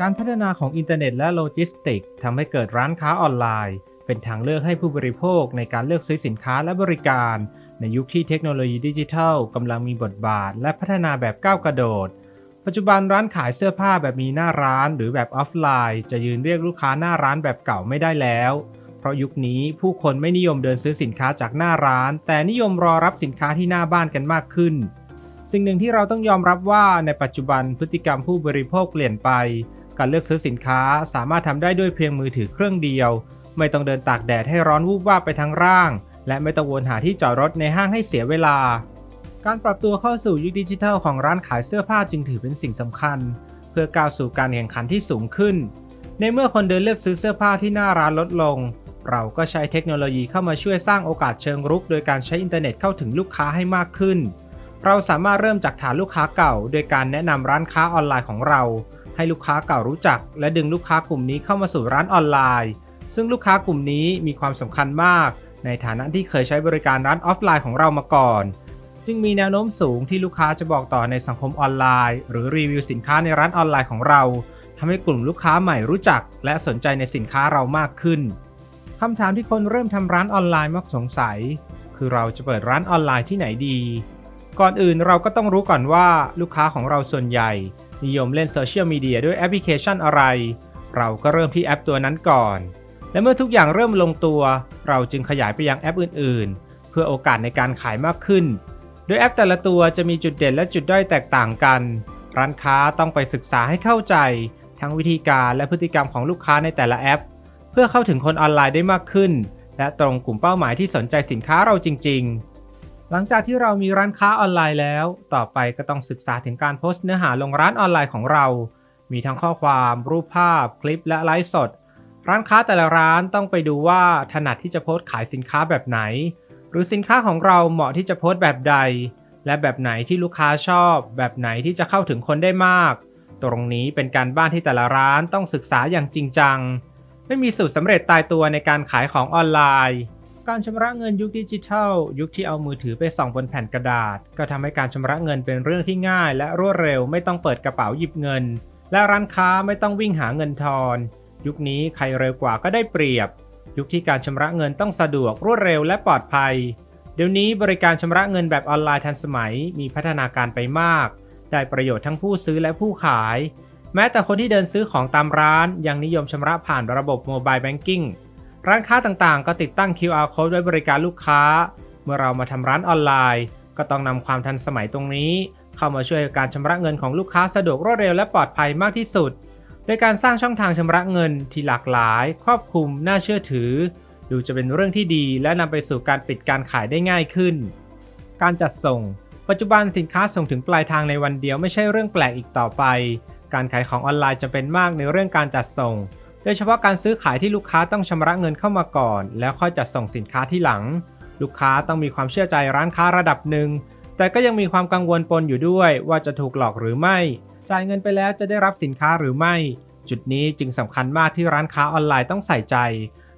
การพัฒนาของอินเทอร์เน็ตและโลจิสติกส์ทำให้เกิดร้านค้าออนไลน์ เป็นทางเลือกให้ผู้บริโภคในการเลือกซื้อสินค้าและบริการ ในยุคที่เทคโนโลยีดิจิทัลกำลังมีบทบาท และพัฒนาแบบก้าวกระโดด ปัจจุบันร้านขายเสื้อผ้าแบบมีหน้าร้านหรือแบบออฟไลน์ จะยืนเรียกลูกค้าหน้าร้านแบบเก่าไม่ได้แล้ว เพราะยุคนี้ผู้คนไม่นิยมเดินซื้อสินค้าจากหน้าร้าน แต่นิยมรอรับสินค้าที่หน้าบ้านกันมากขึ้น สิ่งหนึ่งที่เราต้องยอมรับว่าในปัจจุบันพฤติกรรมผู้บริโภคเปลี่ยนไป การเลือกซื้อสินค้าสามารถทำได้ด้วยเพียงมือถือเครื่องเดียว ไม่ต้องเดินตากแดดให้ร้อนวูบวาบไปทั้งร่าง และไม่ต้องวนหาที่จอดรถในห้างให้เสียเวลา การปรับตัวเข้าสู่ยุคดิจิทัลของร้านขายเสื้อผ้าจึงถือเป็นสิ่งสำคัญ เพื่อก้าวสู่การแข่งขันที่สูงขึ้น ในเมื่อคนเดินเลือกซื้อเสื้อผ้าที่หน้าร้านลดลง เราก็ใช้เทคโนโลยีเข้ามาช่วยสร้างโอกาสเชิงรุก โดยการใช้อินเทอร์เน็ตเข้าถึงลูกค้าให้มากขึ้น เราสามารถเริ่มจากฐานลูกค้าเก่า โดยการแนะนำร้านค้าออนไลน์ของเรา ให้ลูกค้าเก่ารู้จัก และดึงลูกค้ากลุ่มนี้เข้ามาสู่ร้านออนไลน์ ซึ่งลูกค้ากลุ่มนี้มีความสำคัญมาก ในฐานะที่เคยใช้บริการร้านออฟไลน์ของเรามาก่อน จึงมีแนวโน้มสูงที่ลูกค้าจะบอกต่อในสังคมออนไลน์ หรือรีวิวสินค้าในร้านออนไลน์ของเราทำให้กลุ่มลูกค้าใหม่รู้จัก และสนใจในสินค้าเรามากขึ้นคำถามที่คนเริ่มทำร้านออนไลน์มักสงสัย คือเราจะเปิดร้านออนไลน์ที่ไหนดี ก่อนอื่นเราก็ต้องรู้ก่อนว่าลูกค้าของเราส่วนใหญ่ นิยมเล่นโซเชียลมีเดียด้วยแอปพลิเคชันอะไร เราก็เริ่มที่แอปตัวนั้นก่อน และเมื่อทุกอย่างเริ่มลงตัว เราจึงขยายไปยังแอปอื่น ๆ เพื่อโอกาสในการขายมากขึ้น โดยแอปแต่ละตัวจะมีจุดเด่นและจุดด้อยแตกต่างกัน ร้านค้าต้องไปศึกษาให้เข้าใจ ทั้งวิธีการและพฤติกรรมของลูกค้าในแต่ละแอป เพื่อเข้าถึงคนออนไลน์ได้มากขึ้น และตรงกลุ่มเป้าหมายที่สนใจสินค้าเราจริง ๆ หลังจากที่เรามีร้านค้าออนไลน์แล้ว ต่อไปก็ต้องศึกษาถึงการโพสต์เนื้อหาลงร้านออนไลน์ของเรา มีทั้งข้อความ รูปภาพ คลิปและไลฟ์สด ร้านค้าแต่ละร้านต้องไปดูว่าถนัดที่จะโพสต์ขายสินค้าแบบไหน หรือสินค้าของเราเหมาะที่จะโพสต์แบบใด และแบบไหนที่ลูกค้าชอบ แบบไหนที่จะเข้าถึงคนได้มาก ตรงนี้เป็นการบ้านที่แต่ละร้านต้องศึกษาอย่างจริงจัง ไม่มีสูตรสำเร็จตายตัวในการขายของออนไลน์ การชำระเงินยุคดิจิทัล ยุคที่เอามือถือไปส่องบนแผ่นกระดาษ ก็ทำให้การชำระเงินเป็นเรื่องที่ง่าย และรวดเร็วไม่ต้องเปิดกระเป๋าหยิบเงิน และร้านค้าไม่ต้องวิ่งหาเงินทอน ยุคนี้ใครเร็วกว่าก็ได้เปรียบ ยุคที่การชำระเงินต้องสะดวกรวดเร็วและปลอดภัย เดี๋ยวนี้บริการชำระเงินแบบออนไลน์ทันสมัยมีพัฒนาการไปมาก ได้ประโยชน์ทั้งผู้ซื้อและผู้ขาย แม้แต่คนที่เดินซื้อของตามร้านยังนิยมชำระผ่านระบบโมบายแบงกิ้ง ร้านค้าต่างๆ ก็ติดตั้ง QR code ไว้บริการลูกค้า เมื่อเรามาทำร้านออนไลน์ ก็ต้องนำความทันสมัยตรงนี้ เข้ามาช่วยการชำระเงินของลูกค้าสะดวกรวดเร็วและปลอดภัยมากที่สุด โดยการสร้างช่องทางชำระเงินที่หลากหลาย ครอบคลุมน่าเชื่อถือ ดูจะเป็นเรื่องที่ดีและนำไปสู่การปิดการขายได้ง่ายขึ้น การจัดส่ง ปัจจุบันสินค้าส่งถึงปลายทางในวันเดียวไม่ใช่เรื่องแปลกอีกต่อไป การขายของออนไลน์จะเป็นมากในเรื่องการจัดส่ง ดยเฉพาะการซื้อขายที่ลูกค้าต้องชำระเงินเข้ามาก่อน แล้วค่อยจัดส่งสินค้าที่หลัง ลูกค้าต้องมีความเชื่อใจร้านค้าระดับหนึ่ง แต่ก็ยังมีความกังวลปนอยู่ด้วยว่าจะถูกหลอกหรือไม่ จ่ายเงินไปแล้วจะได้รับสินค้าหรือไม่ จุดนี้จึงสำคัญมากที่ร้านค้าออนไลน์ต้องใส่ใจ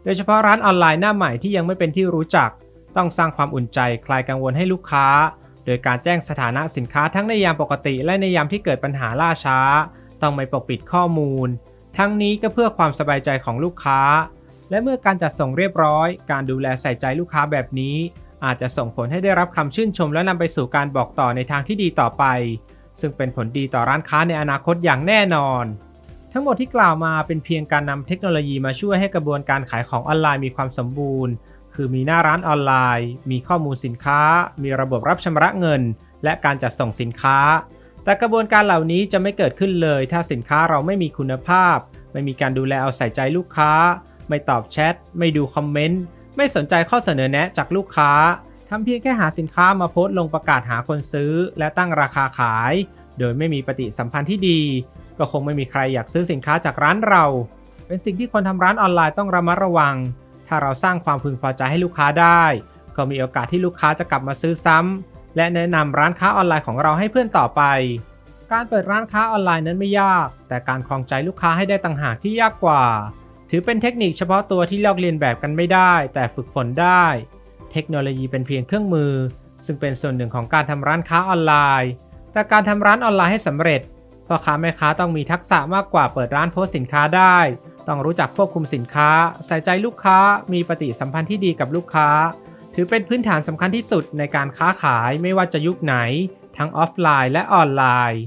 โดยเฉพาะร้านออนไลน์หน้าใหม่ที่ยังไม่เป็นที่รู้จัก ต้องสร้างความอุ่นใจคลายกังวลให้ลูกค้า โดยการแจ้งสถานะสินค้าทั้งในยามปกติ และในยามที่เกิดปัญหาล่าช้า ต้องไม่ปกปิดข้อมูล ทั้งนี้ก็เพื่อความสบายใจของลูกค้า และเมื่อการจัดส่งเรียบร้อย การดูแลใส่ใจลูกค้าแบบนี้ อาจจะส่งผลให้ได้รับคำชื่นชมและนำไปสู่การบอกต่อในทางที่ดีต่อไป ซึ่งเป็นผลดีต่อร้านค้าในอนาคตอย่างแน่นอน ทั้งหมดที่กล่าวมาเป็นเพียงการนำเทคโนโลยีมาช่วยให้กระบวนการขายของออนไลน์มีความสมบูรณ์ คือมีหน้าร้านออนไลน์ มีข้อมูลสินค้า มีระบบรับชำระเงิน และการจัดส่งสินค้า แต่กระบวนการเหล่านี้จะไม่เกิดขึ้นเลย ถ้าสินค้าเราไม่มีคุณภาพ ไม่มีการดูแลเอาใส่ใจลูกค้า ไม่ตอบแชท ไม่ดูคอมเมนต์ ไม่สนใจข้อเสนอแนะจากลูกค้าทำเพียงแค่หาสินค้ามาโพสต์ลงประกาศหาคนซื้อ และตั้งราคาขาย โดยไม่มีปฏิสัมพันธ์ที่ดี ก็คงไม่มีใครอยากซื้อสินค้าจากร้านเรา เป็นสิ่งที่คนทำร้านออนไลน์ต้องระมัดระวัง ถ้าเราสร้างความพึงพอใจให้ลูกค้าได้ ก็มีโอกาสที่ลูกค้าจะกลับมาซื้อซ้ำ และแนะนำร้านค้าออนไลน์ของเราให้เพื่อนต่อไป การเปิดร้านค้าออนไลน์นั้นไม่ยาก แต่การครองใจลูกค้าให้ได้ต่างหากที่ยากกว่า ถือเป็นเทคนิคเฉพาะตัวที่ลอกเลียนแบบกันไม่ได้ แต่ฝึกฝนได้ เทคโนโลยีเป็นเพียงเครื่องมือ ซึ่งเป็นส่วนหนึ่งของการทำร้านค้าออนไลน์ แต่การทำร้านออนไลน์ให้สำเร็จพ่อค้าแม่ค้าต้องมีทักษะมากกว่าเปิดร้านโพสสินค้าได้ ต้องรู้จักควบคุมสินค้า ใส่ใจลูกค้า มีปฏิสัมพันธ์ที่ดีกับลูกค้า ถือเป็นพื้นฐานสำคัญที่สุดในการค้าขายไม่ว่าจะยุคไหน ทั้งออฟไลน์และออนไลน์